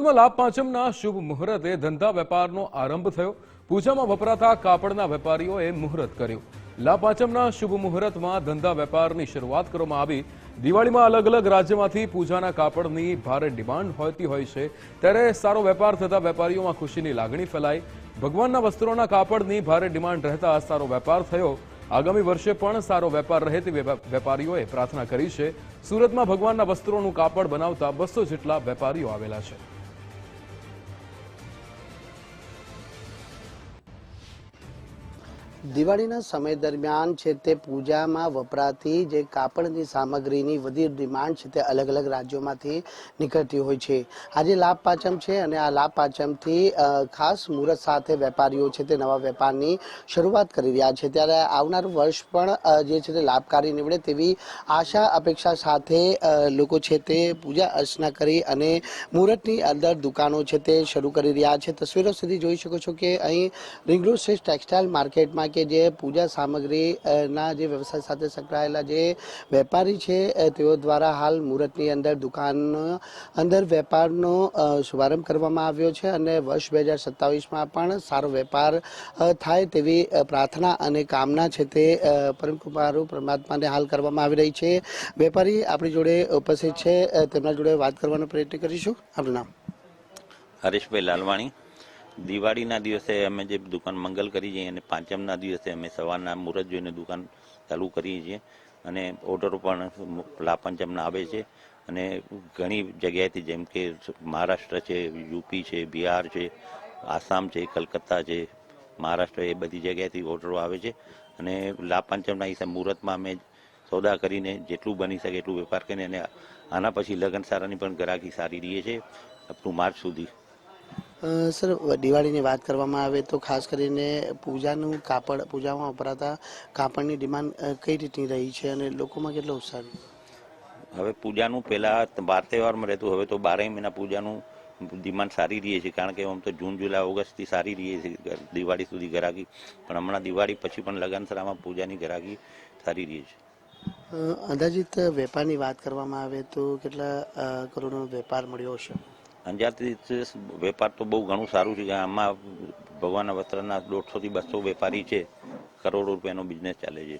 સુરતમાં લાભ પાંચમના શુભ મુહૂર્તે ધંધા વેપારનો આરંભ થયો. પૂજામાં વપરાતા કાપડના વેપારીઓએ મુહૂર્ત કર્યું. લાભ પાંચમના શુભ મુહૂર્તમાં ધંધા વેપારની શરૂઆત કરવામાં આવી. દિવાળીમાં અલગ અલગ રાજ્યમાંથી પૂજાના કાપડની ભારે ડિમાન્ડ હોતી હોય છે. ત્યારે સારો વેપાર થતા વેપારીઓમાં ખુશીની લાગણી ફેલાઈ. ભગવાનના વસ્ત્રોના કાપડની ભારે ડિમાન્ડ રહેતા સારો વેપાર થયો. આગામી વર્ષે પણ સારો વેપાર રહે તેવી વેપારીઓએ પ્રાર્થના કરી છે. સુરતમાં ભગવાનના વસ્ત્રોનું કાપડ બનાવતા બસો જેટલા વેપારીઓ આવેલા છે. દિવાળીના સમય દરમિયાન છે તે પૂજામાં વપરાતી જે કાપડની સામગ્રીની વધી ડિમાન્ડ છે તે અલગ અલગ રાજ્યોમાંથી નીકળતી હોય છે. આજે લાભ પાંચમ છે અને આ લાભ પાંચમથી ખાસ મુહૂર્ત સાથે વેપારીઓ છે તે નવા વેપારની શરૂઆત કરી રહ્યા છે. ત્યારે આવનાર વર્ષ પણ જે છે તે લાભકારી નીવડે તેવી આશા, અપેક્ષા સાથે લોકો છે તે પૂજા અર્ચના કરી અને મુહૂર્તની અંદર દુકાનો છે તે શરૂ કરી રહ્યા છે. તસવીરો સુધી જોઈ શકો છો કે અહીં રિંગરોડ શ્રેષ્ઠ ટેક્સટાઇલ માર્કેટમાં કે જે પૂજા સામગ્રીના જે વ્યવસાય સાથે સંકળાયેલા જે વેપારી છે તેઓ દ્વારા હાલ મુહૂર્તની અંદર દુકાન અંદર વેપારનો શુભારંભ કરવામાં આવ્યો છે અને વર્ષ બે હજાર સત્તાવીસમાં પણ સારો વેપાર થાય તેવી પ્રાર્થના અને કામના છે તે અ, પરમ કૃપાળુ પરમાત્માને હાલ કરવામાં આવી રહી છે. વેપારી આપણી જોડે ઉપસ્થિત છે તેમના જોડે વાત કરવાનો પ્રયત્ન કરીશું. આપણું નામ? હરીશભાઈ લાલવાણી. દિવાળીના દિવસે અમે જે દુકાન મંગલ કરી છીએ અને પાંચમના દિવસે અમે સવારના મુહૂર્ત જોઈને દુકાન ચાલુ કરીએ છીએ અને ઓર્ડરો પણ લાપંચમના આવે છે અને ઘણી જગ્યાએથી જેમ કે મહારાષ્ટ્ર છે, યુપી છે, બિહાર છે, આસામ છે, કલકત્તા છે, મહારાષ્ટ્ર એ બધી જગ્યાએથી ઓર્ડરો આવે છે અને લાભ પંચમના હિસાબે મુહૂર્તમાં અમે સોદા કરીને જેટલું બની શકે એટલું વેપાર કરીને અને આના પછી લગ્ન સારાની પણ ગ્રાહકી સારી રહીએ છે અપ ટુ માર્ચ સુધી. સર દિવાળીની વાત કરવામાં આવે તો ખાસ કરીને પૂજાનું કાપડ પૂજામાં વપરાતા કાપડની ડિમાન્ડ કઈ રીતની રહી છે અને લોકોમાં કેટલો ઉત્સાહ હવે પૂજાનું પહેલા બાર તહેવારમાં રહેતું હવે તો બારેય મહિના પૂજાનું ડિમાન્ડ સારી રહી છે. કારણ કે આમ તો જૂન જુલાઈ ઓગસ્ટથી સારી રહી છે. દિવાળી સુધી ઘરાકી. પણ હમણાં દિવાળી પછી પણ લગનસરામાં પૂજાની ઘરાકી સારી રહી છે. અંદાજિત વેપારની વાત કરવામાં આવે તો કેટલા કરોડનો વેપાર મળ્યો અંજારથી વેપાર તો બહુ ઘણું સારું છે કે આમાં ભગવાનના વસ્ત્રના દોઢસોથી બસો વેપારી છે કરોડો રૂપિયાનો બિઝનેસ ચાલે છે.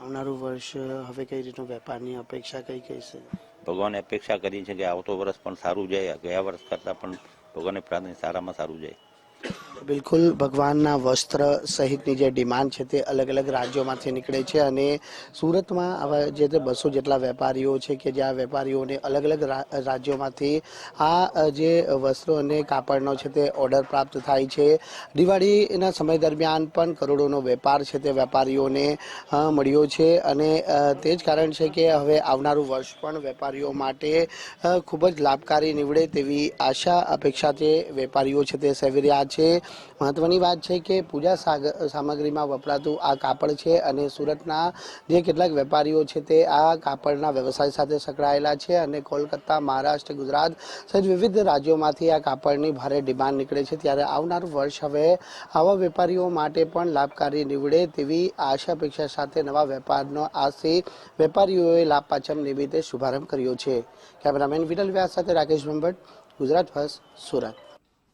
આવનારું વર્ષ હવે કઈ રીતનો વેપારની અપેક્ષા કઈ કઈ છે? ભગવાને અપેક્ષા કરી છે કે આવતો વર્ષ પણ સારું જાય ગયા વર્ષ કરતાં પણ ભગવાનની પ્રાર્થના સારામાં સારું જાય. બિલકુલ, ભગવાનના વસ્ત્ર સહિતની જે ડિમાન્ડ છે તે અલગ અલગ રાજ્યોમાંથી નીકળે છે અને સુરતમાં આવા જે તે બસો જેટલા વેપારીઓ છે કે જ્યાં વેપારીઓને અલગ અલગ રાજ્યોમાંથી આ જે વસ્ત્રો અને કાપડનો છે તે ઓર્ડર પ્રાપ્ત થાય છે. દિવાળીના સમય દરમિયાન પણ કરોડોનો વેપાર છે તે વેપારીઓને મળ્યો છે અને તે જ કારણ છે કે હવે આવનારું વર્ષ પણ વેપારીઓ માટે ખૂબ જ લાભકારી નીવડે તેવી આશા, અપેક્ષા તે વેપારીઓ છે તે સેવી રહ્યા છે. મહત્વની વાત છે કે પૂજા સામગ્રીમાં વપરાતું આ કાપડ છે અને સુરતના જે કેટલાક વેપારીઓ છે તે આ કાપડના વ્યવસાય સાથે સંકળાયેલા છે અને કોલકાતા, મહારાષ્ટ્ર, ગુજરાત સહિત વિવિધ રાજ્યોમાંથી આ કાપડની ભારે ડિમાન્ડ નીકળે છે. ત્યારે આવનારું વર્ષ હવે આવા વેપારીઓ માટે પણ લાભકારી નીવડે તેવી આશા અપેક્ષા સાથે નવા વેપારનો આશી વેપારીઓએ લાભ પાંચમ નિમિત્તે શુભારંભ કર્યો છે. કેમેરામેન વિરલ વ્યાસ સાથે રાકેશ ભંભટ ગુજરાત ફર્સ્ટ, સુરત.